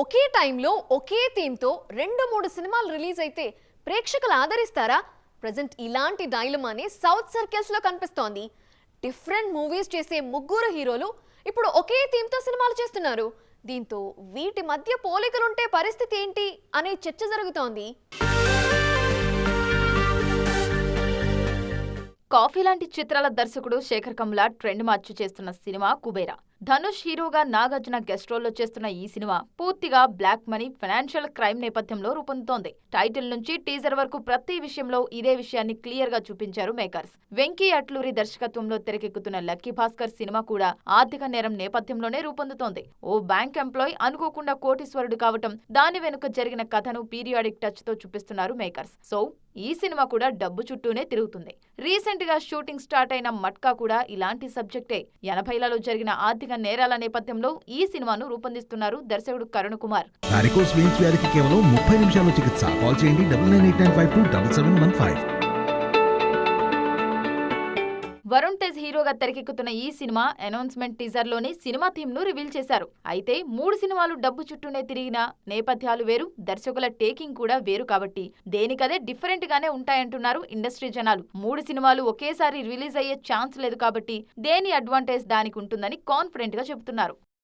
ఒకే టైంలో ఒకే థీమ్తో రెండు మూడు సినిమాలు రిలీజ్ అయితే ప్రేక్షకులు ఆదరిస్తారా? ప్రజెంట్ ఇలాంటి డైలమానే సౌత్ సర్కిల్స్లో కనిపిస్తోంది. డిఫరెంట్ మూవీస్ చేసే ముగ్గురు హీరోలు ఇప్పుడు ఒకే థీమ్తో సినిమాలు చేస్తున్నారు. దీంతో వీటి మధ్య పోలికలుంటే పరిస్థితి ఏంటి అనే చర్చ జరుగుతోంది. కాఫీ లాంటి చిత్రాల దర్శకుడు శేఖర్ కమ్లా ట్రెండ్ మార్చి చేస్తున్న సినిమా కుబేరా. ధనుష్ హీరోగా నాగార్జున గెస్ట్ రోల్లో చేస్తున్న ఈ సినిమా పూర్తిగా బ్లాక్ మనీ ఫైనాన్షియల్ క్రైమ్ నేపథ్యంలో రూపొందుతోంది. టైటిల్ నుంచి టీజర్ వరకు ప్రతి విషయంలో ఇదే విషయాన్ని క్లియర్గా చూపించారు మేకర్స్ వెంకీ అట్లూరి దర్శకత్వంలో తెరకెక్కుతున్న లక్కీ భాస్కర్ సినిమా కూడా ఆర్థిక నేరం నేపథ్యంలోనే రూపొందుతోంది. ఓ బ్యాంక్ ఎంప్లాయ్ అనుకోకుండా కోటీశ్వరుడు కావటం దాని వెనుక జరిగిన కథను పీరియాడిక్ టచ్తో చూపిస్తున్నారు మేకర్స్ సో ఈ సినిమా కూడా డబ్బు చుట్టూనే తిరుగుతుంది. రీసెంట్గా షూటింగ్ స్టార్ట్ అయిన మట్కా కూడా ఇలాంటి సబ్జెక్టే ఎనభైలలో జరిగిన ఆర్థిక నేరాల నేపథ్యంలో ఈ సినిమాను రూపొందిస్తున్నారు దర్శకుడు కరుణ్ కుమార్. వ్యాధికి కేవలం ముప్పై నిమిషాల్లో చికిత్స. కాల్ చేయండి వరుణ్ తేజ్ హీరోగా తెరకెక్కుతున్న ఈ సినిమా అనౌన్స్మెంట్ టీజర్లోనే సినిమా థీమ్ను రివీల్ చేశారు. అయితే మూడు సినిమాలు డబ్బు చుట్టూనే తిరిగిన నేపథ్యాలు వేరు దర్శకుల టేకింగ్ కూడా వేరు కాబట్టి దేనికదే డిఫరెంట్ గానే ఉంటాయంటున్నారు ఇండస్ట్రీ జనాలు. మూడు సినిమాలు ఒకేసారి రిలీజ్ అయ్యే ఛాన్స్ లేదు కాబట్టి దేని అడ్వాంటేజ్ దానికి ఉంటుందని కాన్ఫిడెంట్గా చెబుతున్నారు.